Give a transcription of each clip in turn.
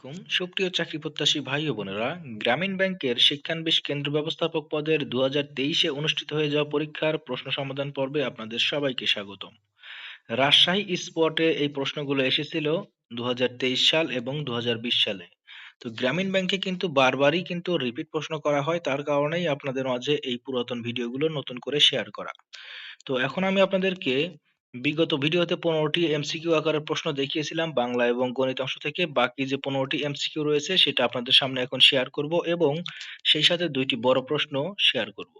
আলাইকুম। সুপ্রিয় চাকরি প্রত্যাশী ভাই ও বোনেরা, গ্রামীণ ব্যাংকের শিক্ষানবিশ কেন্দ্র ব্যবস্থাপক পদের দু তেইশে অনুষ্ঠিত হয়ে যাওয়া পরীক্ষার প্রশ্ন সমাধান পর্বে আপনাদের সবাইকে স্বাগতম। রাজশাহী স্পটে এই প্রশ্নগুলো এসেছিল দু হাজার তেইশ সাল এবং দু হাজার বিশ সালে। তো গ্রামীণ ব্যাংকে কিন্তু বারবারই কিন্তু রিপিট প্রশ্ন করা হয়, তার কারণেই আপনাদের মাঝে এই পুরাতন ভিডিওগুলো নতুন করে শেয়ার করা। তো এখন আমি আপনাদেরকে বিগত ভিডিওতে ১৫ টি এমসিকিউ আকারের প্রশ্ন দেখিয়েছিলাম বাংলা এবং গণিত অংশ থেকে। বাকি যে ১৫ টি এমসিকিউ রয়েছে সেটা আপনাদের সামনে এখন শেয়ার করব এবং সেই সাথে দুইটি বড় প্রশ্ন শেয়ার করব।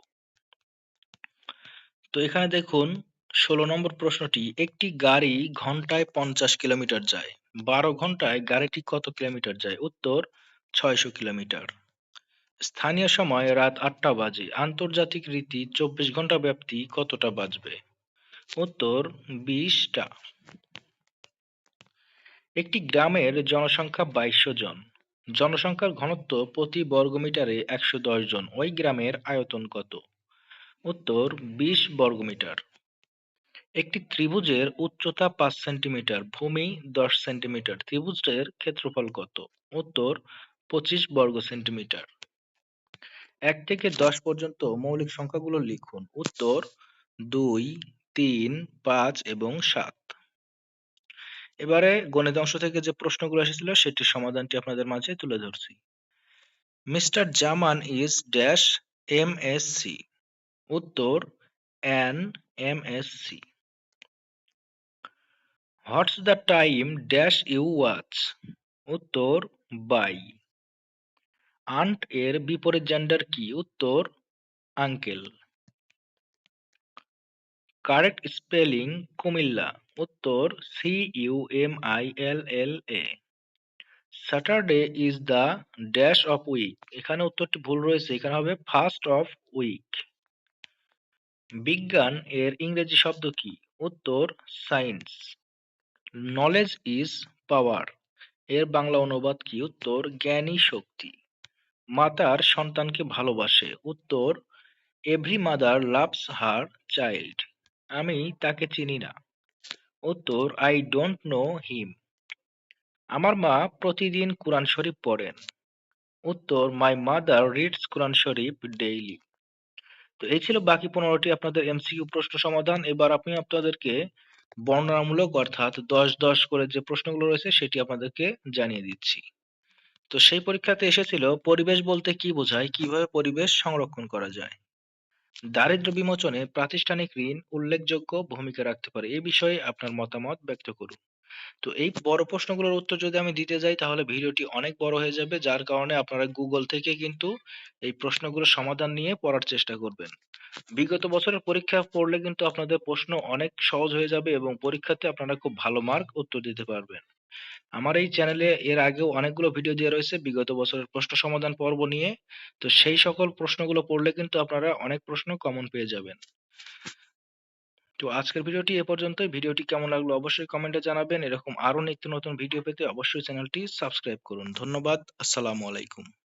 তো এখানে দেখুন ১৬ নম্বর প্রশ্নটি, একটি গাড়ি ঘন্টায় ৫০ কিলোমিটার যায়। ১২ ঘন্টায় গাড়িটি কত কিলোমিটার যায়? উত্তর ৬০০ কিলোমিটার। স্থানীয় সময় রাত আটটা বাজে। আন্তর্জাতিক রীতি ২৪ ঘণ্টা ব্যাপ্তি কতটা বাজবে? উত্তর ২০ টা। একটি গ্রামের জনসংখ্যা ২২০০ জন। জনসংখ্যার ঘনত্ব প্রতি বর্গমিটারে ১১০ জন। ওই গ্রামের আয়তন কত? উত্তর ২০ বর্গমিটার। একটি ত্রিভুজের উচ্চতা ৫ সেন্টিমিটার, ভূমি ১০ সেন্টিমিটার। ত্রিভুজের ক্ষেত্রফল কত? উত্তর ২৫ বর্গ সেন্টিমিটার। এক থেকে দশ পর্যন্ত মৌলিক সংখ্যাগুলো লিখুন। উত্তর দুই, তিন, পাঁচ এবং সাত। এবারে গণিত অংশ থেকে যে প্রশ্নগুলো এসেছিল সেটির সমাধানটি আপনাদের মাঝে তুলে ধরছি। Mister Zaman is dash M S C উত্তর N C what's the time dash you watch? উত্তর বাই। আন্ট এর বিপরীত জেন্ডার কি? উত্তর আঙ্কেল। কারেক্ট স্পেলিং কুমিল্লা, উত্তর C U M I L L A Saturday is the dash of week এখানে উত্তরটি ভুল রয়েছে, এখানে হবে ফার্স্ট অফ উইক বিজ্ঞান এর ইংরেজি শব্দ কি? উত্তর সায়েন্স নলেজ ইজ পাওয়ার এর বাংলা অনুবাদ কি? উত্তর, জ্ঞানী শক্তি। মাতার সন্তানকে ভালোবাসে। উত্তর every mother loves her child আমি তাকে চিনি না। উত্তর আই ডোন্ট নো হিম। আমার মা প্রতিদিন কোরআন শরীফ পড়েন। উত্তর my mother reads Quran Sharif daily. তো এই ছিল বাকি পনেরোটি আপনাদের এমসিকিউ প্রশ্ন সমাধান এবার আমি আপনাদেরকে বর্ণনামূলক অর্থাৎ দশ দশ করে যে প্রশ্নগুলো রয়েছে সেটি আপনাদেরকে জানিয়ে দিচ্ছি তো সেই পরীক্ষাতে এসেছিল, পরিবেশ বলতে কি বোঝায় কীভাবে পরিবেশ সংরক্ষণ করা যায় দারিদ্র্য বিমোচনে প্রাতিষ্ঠানিক ঋণ উল্লেখযোগ্য ভূমিকা রাখতে পারে। এ বিষয়ে আপনার মতামত ব্যক্ত করুন। তো এই বড় প্রশ্নগুলোর উত্তর যদি আমি দিতে যাই, তাহলে ভিডিওটি অনেক বড় হয়ে যাবে। যার কারণে আপনারা গুগল থেকে কিন্তু এই প্রশ্নগুলোর সমাধান নিয়ে পড়ার চেষ্টা করবেন। বিগত বছরের পরীক্ষা পড়লে কিন্তু আপনাদের প্রশ্ন অনেক সহজ হয়ে যাবে এবং পরীক্ষাতে আপনারা খুব ভালো মার্ক উত্তর দিতে পারবেন। আমার এই চ্যানেলে এর আগেও অনেকগুলো ভিডিও দেওয়া রয়েছে, বিগত বছরের প্রশ্ন সমাধান পর্ব নিয়ে। তো সেই সকল প্রশ্নগুলো পড়লে কিন্তু আপনারা অনেক প্রশ্ন কমন পেয়ে যাবেন। তো আজকের ভিডিওটি এ পর্যন্ত ভিডিওটি কেমন লাগল অবশ্যই কমেন্টে জানাবেন। এরকম আরও নিত্য নতুন ভিডিও পেতে অবশ্যই চ্যানেলটি সাবস্ক্রাইব করুন। ধন্যবাদ। আসসালামু আলাইকুম।